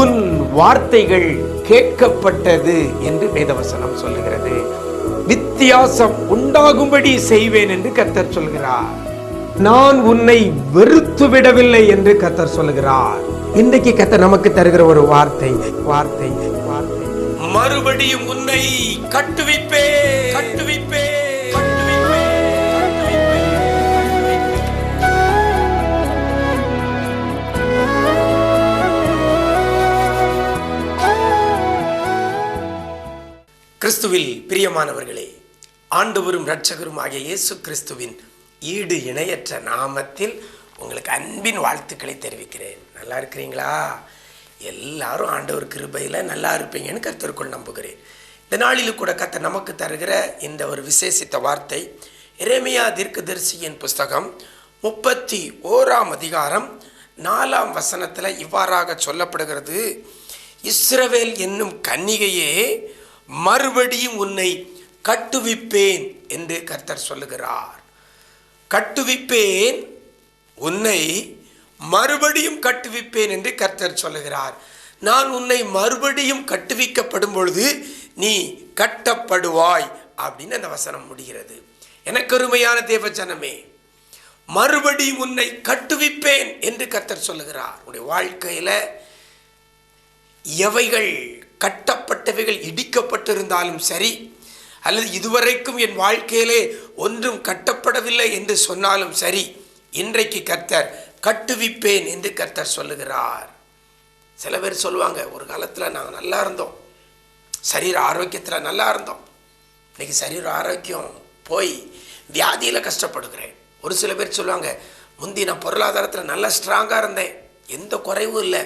உன் வார்த்தைகள் கேட்கப்பட்டது என்று வேதவசனம் சொல்லுகிறது. வித்தியாசம் உண்டாகும்படி செய்வேன் என்று கர்த்தர் சொல்கிறார். நான் உன்னை வெறுத்து விடவில்லை என்று கர்த்தர் சொல்கிறார். இன்றைக்கு கர்த்தர் நமக்கு தருகிற ஒரு வார்த்தை வார்த்தை வார்த்தை. மறுபடியும் உன்னை கட்டுவிப்பே கட்டுவிப்பே கிறிஸ்துவில் பிரியமானவர்களே ஆண்டவரும் இரட்சகரும் ஆகிய இயேசு கிறிஸ்துவின் ஈடு இணையற்ற நாமத்தில் உங்களுக்கு அன்பின் வாழ்த்துக்களை தெரிவிக்கிறேன். நல்லா இருக்கிறீங்களா? எல்லாரும் ஆண்டவர் கிருபையில் நல்லா இருப்பீங்கன்னு கருத்தருக்குள் நம்புகிறேன். இந்த நாளிலும் கூட கத்த நமக்கு தருகிற இந்த ஒரு விசேஷித்த வார்த்தை இறைமையா தீர்க்கதரிசியின் புஸ்தகம் முப்பத்தி ஓராம் அதிகாரம் நாலாம் வசனத்தில் இவ்வாறாக சொல்லப்படுகிறது. இஸ்ரவேல் என்னும் கன்னிகையே மறுபடியும் உன்னை கட்டுவிப்பேன் என்று கர்த்தர் சொல்லுகிறார். கட்டுவிப்பேன் உன்னை மறுபடியும் கட்டுவிப்பேன் என்று கர்த்தர் சொல்லுகிறார். நான் உன்னை மறுபடியும் கட்டுவிக்கப்படும் பொழுது நீ கட்டப்படுவாய் அப்படின்னு அந்த வசனம் முடிகிறது. எனக்கு அருமையான தேவச்சனமே மறுபடியும் உன்னை கட்டுவிப்பேன் என்று கர்த்தர் சொல்லுகிறார். உன்னுடைய வாழ்க்கையில் எவைகள் கட்டப்பட்டவைகள் இடிக்கப்பட்டிருந்தாலும் சரி அல்லது இதுவரைக்கும் என் வாழ்க்கையிலே ஒன்றும் கட்டப்படவில்லை என்று சொன்னாலும் சரி இன்றைக்கு கர்த்தர் கட்டுவிப்பேன் என்று கர்த்தர் சொல்லுகிறார். சில பேர் சொல்லுவாங்க ஒரு காலத்தில் நாங்கள் நல்லா இருந்தோம். சரீர ஆரோக்கியத்தில் நல்லா இருந்தோம். இன்னைக்கு சரீர ஆரோக்கியம் போய் வியாதியில் கஷ்டப்படுகிறேன். ஒரு சில பேர் சொல்லுவாங்க முந்தி நான் பொருளாதாரத்தில் நல்லா ஸ்ட்ராங்காக இருந்தேன். எந்த குறைவும் இல்லை.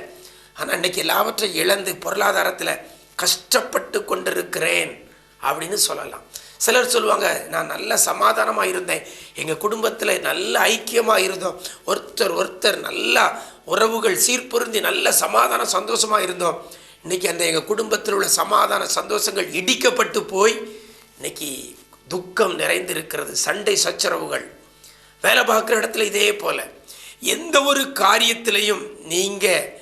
ஆனால் இன்றைக்கி எல்லாவற்றையும் இழந்து பொருளாதாரத்தில் கஷ்டப்பட்டு கொண்டிருக்கிறேன் அப்படின்னு சொல்லலாம். சிலர் சொல்லுவாங்க நான் நல்ல சமாதானமாக இருந்தேன். எங்கள் குடும்பத்தில் நல்ல ஐக்கியமாக இருந்தோம். ஒருத்தர் ஒருத்தர் நல்லா உறவுகள் சீர்பொருந்தி நல்ல சமாதானம் சந்தோஷமாக இருந்தோம். இன்னைக்கு அந்த எங்கள் குடும்பத்தில் உள்ள சமாதான சந்தோஷங்கள் இடிக்கப்பட்டு போய் இன்னைக்கு துக்கம் நிறைந்திருக்கிறது. சண்டை சச்சரவுகள். வேலை பார்க்குற இடத்துல இதே போல். எந்த ஒரு காரியத்திலையும் நீங்கள்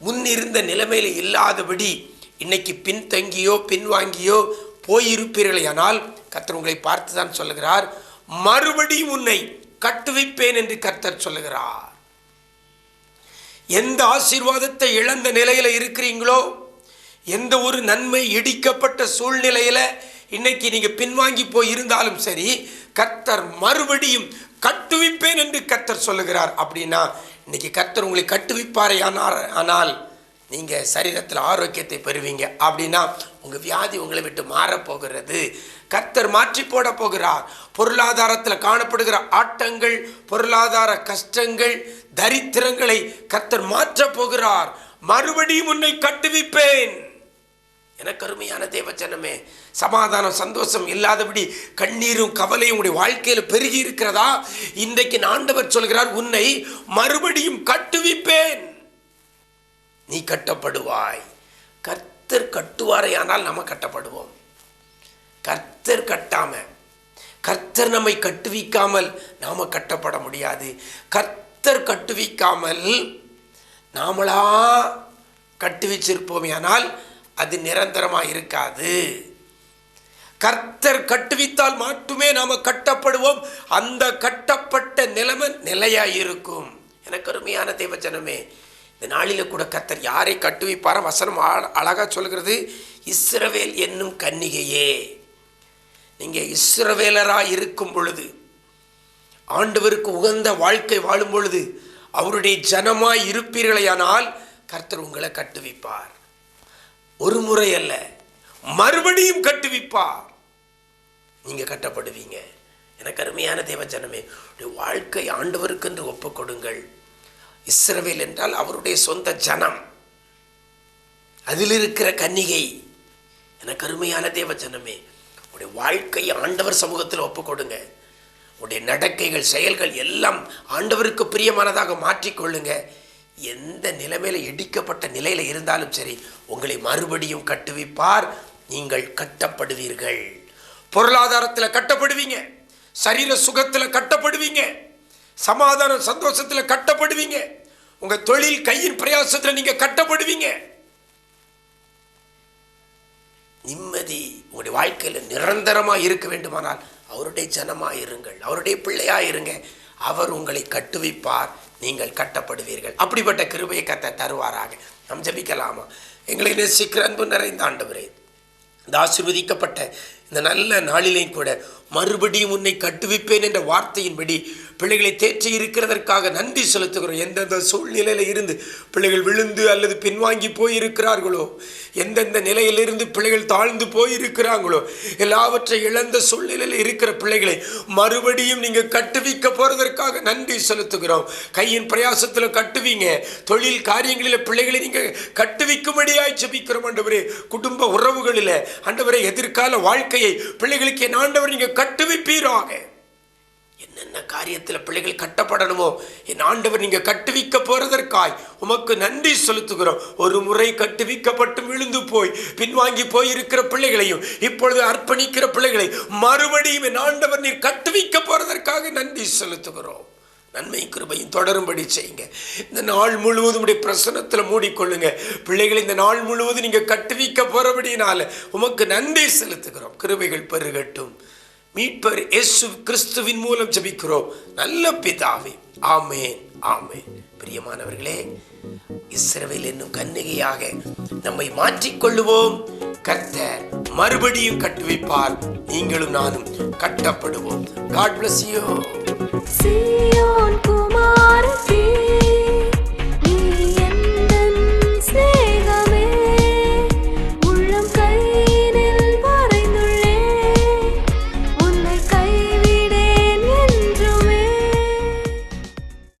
முன்னிருந்த நிலைமையில் இல்லாதபடி இன்னைக்கு பின்தங்கியோ பின்வாங்கியோ போயிருப்பீர்களேயானால் கர்த்தர் உங்களை பார்த்து தான் சொல்லுகிறார். மறுபடியும் உன்னை கட்டுவிப்பேன் என்று கர்த்தர் சொல்லுகிறார். எந்த ஆசீர்வாதத்தை இழந்த நிலையில் இருக்கிறீங்களோ எந்த ஒரு நன்மை இடிக்கப்பட்ட சூழ்நிலையில் இன்னைக்கு நீங்கள் பின்வாங்கி போய் இருந்தாலும் சரி கர்த்தர் மறுபடியும் கட்டுவிப்பேன் என்று கர்த்தர் சொல்லுகிறார். அப்படின்னா இன்னைக்கு கர்த்தர் உங்களை கட்டுவிப்பாரே ஆனால் ஆனால் நீங்கள் சரீரத்தில் ஆரோக்கியத்தை பெறுவீங்க. அப்படின்னா உங்கள் வியாதி உங்களை விட்டு மாறப்போகிறது கர்த்தர் மாற்றி போட போகிறார். பொருளாதாரத்தில் காணப்படுகிற ஆட்டங்கள் பொருளாதார கஷ்டங்கள் தரித்திரங்களை கர்த்தர் மாற்றப் போகிறார். மறுபடியும் உன்னை கட்டுவிப்பேன். எனக்கு அருமையான தேவச்சனமே சமாதானம் சந்தோஷம் இல்லாதபடி கண்ணீரும் கவலையும் உடைய வாழ்க்கையில் பெருகி இருக்கிறதா? இன்றைக்கு ஆண்டவர் சொல்கிறார் உன்னை மறுபடியும் கட்டுவிப்பேன். நீ கட்டப்படுவாய். கர்த்தர் கட்டுவாரே ஆனால் நம்ம கட்டப்படுவோம். கர்த்தர் கட்டாம கர்த்தர் நம்மை கட்டுவிக்காமல் நாம கட்டப்பட முடியாது. கர்த்தர் கட்டுவிக்காமல் நாமளா கட்டுவிச்சிருப்போமே ஆனால் அது நிரந்தரமாக இருக்காது கர்த்தர் கட்டுவித்தால் மட்டுமே நாம் கட்டப்படுவோம். அந்த கட்டப்பட்ட நிலைமை நிலையாக இருக்கும் எனக்கு அருமையான தேவச்சனமே இந்த நாளில் கூட கர்த்தர் யாரை கட்டுவிப்பார வசனம் அழ- சொல்கிறது இஸ்ரவேல் என்னும் கன்னிகையே. நீங்கள் இஸ்ரவேலராக இருக்கும் பொழுது ஆண்டவருக்கு உகந்த வாழ்க்கை வாழும் பொழுது அவருடைய ஜனமாய் இருப்பீர்களையானால் கர்த்தர் உங்களை கட்டுவிப்பார். ஒரு முறை அல்ல. மறுபடியும் கட்டுவிப்பார். நீங்க கட்டப்படுவீங்க. எனக்கு அருமையான தேவஜனமே உடைய வாழ்க்கை ஆண்டவருக்கென்று ஒப்பு கொடுங்கள். இஸ்ரவேல் என்றால் அவருடைய சொந்த ஜனம். அதில் இருக்கிற கன்னிகை. எனக்கு அருமையான தேவஜனமே உடைய வாழ்க்கை ஆண்டவர் சமூகத்தில் ஒப்பு கொடுங்க. உடைய நடக்கைகள் செயல்கள் எல்லாம் ஆண்டவருக்கு பிரியமானதாக மாற்றிக்கொள்ளுங்க எந்த நிலைமையில் இடிக்கப்பட்ட நிலையில் இருந்தாலும் சரி உங்களை மறுபடியும் கட்டுவிப்பார். நீங்கள் கட்டப்படுவீர்கள். பொருளாதாரத்தில் கட்டப்படுவீங்க. சரீர சுகத்தில் கட்டப்படுவீங்க. சமாதான சந்தோஷத்தில் கட்டப்படுவீங்க. உங்கள் தொழில் கையின் பிரயாசத்தில் நீங்கள் கட்டப்படுவீங்க. நிம்மதி உங்களுடைய வாழ்க்கையில் நிரந்தரமாக இருக்க வேண்டுமானால் அவருடைய ஜனமாக இருங்கள். அவருடைய பிள்ளையாக இருங்க. அவர் உங்களை கட்டுவிப்பார். நீங்கள் கட்டப்படுவீர்கள். அப்படிப்பட்ட கிருபையை கத்த தருவாராக. நாம் ஜபிக்கலாமா? எங்களை நேசிக்கிற அன்பு நிறைந்த ஆண்டவரே இந்த ஆசிர்வதிக்கப்பட்ட இந்த நல்ல நாளிலையும் கூட மறுபடியும் உன்னை கட்டுவிப்பேன் என்ற வார்த்தையின்படி பிள்ளைகளை தேற்றி இருக்கிறதற்காக நன்றி செலுத்துகிறோம். எந்தெந்த சூழ்நிலையில் இருந்து பிள்ளைகள் விழுந்து அல்லது பின்வாங்கி போயிருக்கிறார்களோ எந்தெந்த நிலையிலிருந்து பிள்ளைகள் தாழ்ந்து போயிருக்கிறாங்களோ எல்லாவற்றை இழந்த சூழ்நிலையில் இருக்கிற பிள்ளைகளை மறுபடியும் நீங்கள் கட்டுவிக்க போகிறதற்காக நன்றி செலுத்துகிறோம். கையின் பிரயாசத்தில் கட்டுவீங்க. தொழில் காரியங்களில் பிள்ளைகளை நீங்கள் கட்டுவிக்கும்படியாய் செபிக்கிறோம் ஆண்டவரே குடும்ப உறவுகளில் ஆண்டவரை எதிர்கால வாழ்க்கையை பிள்ளைகளுக்கு என் ஆண்டவர் நீங்கள் கட்டுவிப்பீராக. என்னென்ன காரியத்தில் பிள்ளைகள் கட்டப்படணுமோ என் ஆண்டவர் நீங்க கட்டுவிக்க போறதற்காய் உமக்கு நன்றி செலுத்துகிறோம். ஒரு முறை கட்டுவிக்கப்பட்டு விழுந்து போய் பின்வாங்கி போய் இருக்கிற பிள்ளைகளையும் இப்பொழுது அர்ப்பணிக்கிற பிள்ளைகளை மறுபடியும் என் ஆண்டவர் நீர் கட்டுவிக்க போறதற்காக நன்றி செலுத்துகிறோம். நன்மை கிருபையும் தொடரும்படி செய்யுங்க. இந்த நாள் முழுவதும் உடைய பிரசனத்தில் மூடிக்கொள்ளுங்க. பிள்ளைகளை இந்த நாள் முழுவதும் நீங்க கட்டுவிக்க போறபடினால உமக்கு நன்றி செலுத்துகிறோம். கிருபைகள் பெருகட்டும். மீட்பர் இயேசு கிறிஸ்துவின் மூலம் ஜபிக்கிறோம். நல்ல பிதாவே ஆமேன் ஆமேன். பிரியமானவர்களே இஸ்ரவேல் என்னும் கன்னிகையாக நம்மை மாற்றிக்கொள்ளுவோம். கர்த்தர் மறுபடியும் கட்டுவிப்பார் நீங்களும் நானும் கட்டப்படுவோம். God bless you Zion